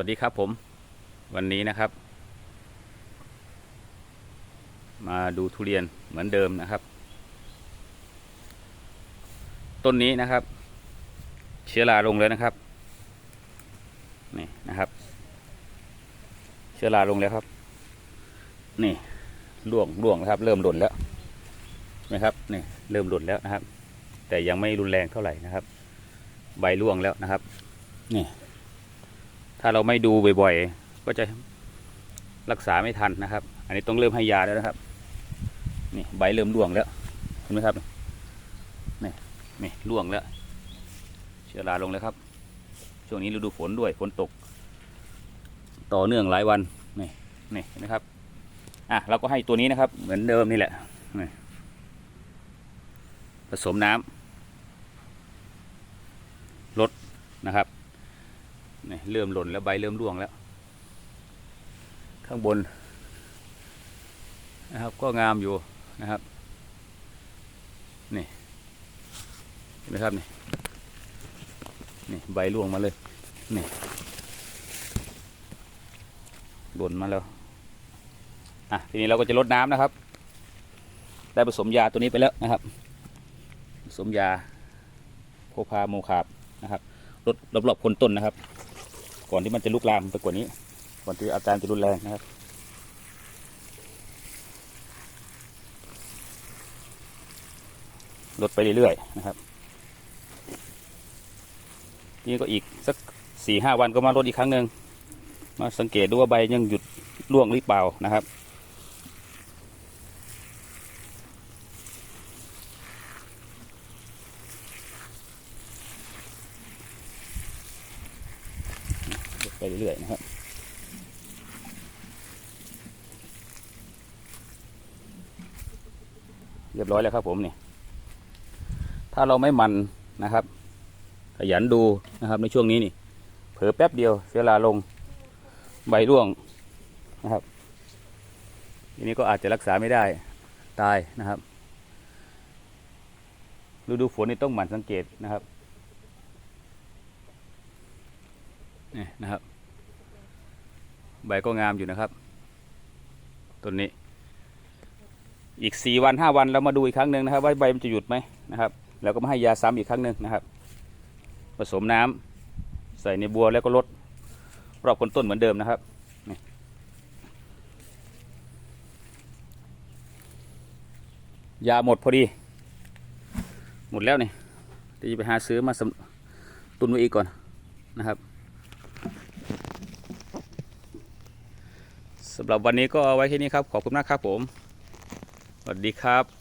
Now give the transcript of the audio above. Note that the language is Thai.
วัสดีครับผมวันนี้นะครับ มาดูทุเรียนเหมือนเดิมนะครับ ต้นนี้นะครับ เชื้อราลงแล้วนะครับนี่นะครับ เชื้อราลงแล้วครับ นี่ร่วงร่วงแล้วครับ เริ่มหล่นแล้วนะครับนี่เริ่มหล่นแล้วนะครับ แต่ยังไม่รุนแรงเท่าไหร่นะครับ ใบร่วงแล้วนะครับนี่ ถ้าเราไม่ดูบ่อยๆ ก็จะรักษาไม่ทันนะครับ อันนี้ต้องเริ่มให้ยาแล้วนะครับ นี่ใบเริ่มร่วงแล้วเห็นไหมครับ นี่นี่ร่วงแล้ว เชื้อราลงแล้วครับ ช่วงนี้ฤดูฝนด้วยฝนตก ต่อเนื่องหลายวัน นี่นี่เห็นไหมครับ อะเราก็ให้ตัวนี้นะครับ เหมือนเดิมนี่แหละนี่ผสมน้ำลดนะครับ นี่เริ่มหล่นแล้วใบเริ่มร่วงแล้ว ข้างบนนะครับก็งามอยู่นะครับนี่เห็นไหมครับนี่นี่ใบร่วงมาเลยนี่หล่นมาแล้วอะทีนี้เราก็จะลดน้ำนะครับ ได้ผสมยาตัวนี้ไปแล้วนะครับ ผสมยาโคพาโมคาบนะครับลดรอบๆคนต้นนะครับ ก่อนที่มันจะลุกลามไปกว่านี้ ก่อนที่อาการจะรุนแรงนะครับ ลดไปเรื่อยๆนะครับ นี่ก็อีกสักสี่ห้าวันก็มาลดอีกครั้งหนึ่งมาสังเกตดูว่าใบยังหยุดร่วงหรือเปล่านะครับ ลดไป เรื่อยๆนะครับเรียบร้อยแล้วครับผมนี่ถ้าเราไม่หมันนะครับ ขยันดูนะครับในช่วงนี้นี่ เผลอแป๊บเดียวเสียเวลาลงใบร่วงนะครับทีนี้ก็อาจจะรักษาไม่ได้ตายนะครับฤดูฝนนี่ต้องหมั่นสังเกตนะครับนี่นะครับ ใบก็งามอยู่นะครับต้นนี้ อีกสี่วันห้าวันเรามาดูอีกครั้งหนึ่งนะครับ ว่าใบมันจะหยุดไหมนะครับ แล้วก็มาให้ยาซ้ำอีกครั้งหนึ่งนะครับ ผสมน้ำใส่ในบัวแล้วก็ลดรอบคนต้นเหมือนเดิมนะครับยาหมดพอดี หมดแล้วนี่เดี๋ยวจะไปหาซื้อมาสตุนไว้อีกก่อนนะครับ สำหรับวันนี้ก็เอาไว้แค่นี้ครับ ขอบคุณมากครับผม สวัสดีครับ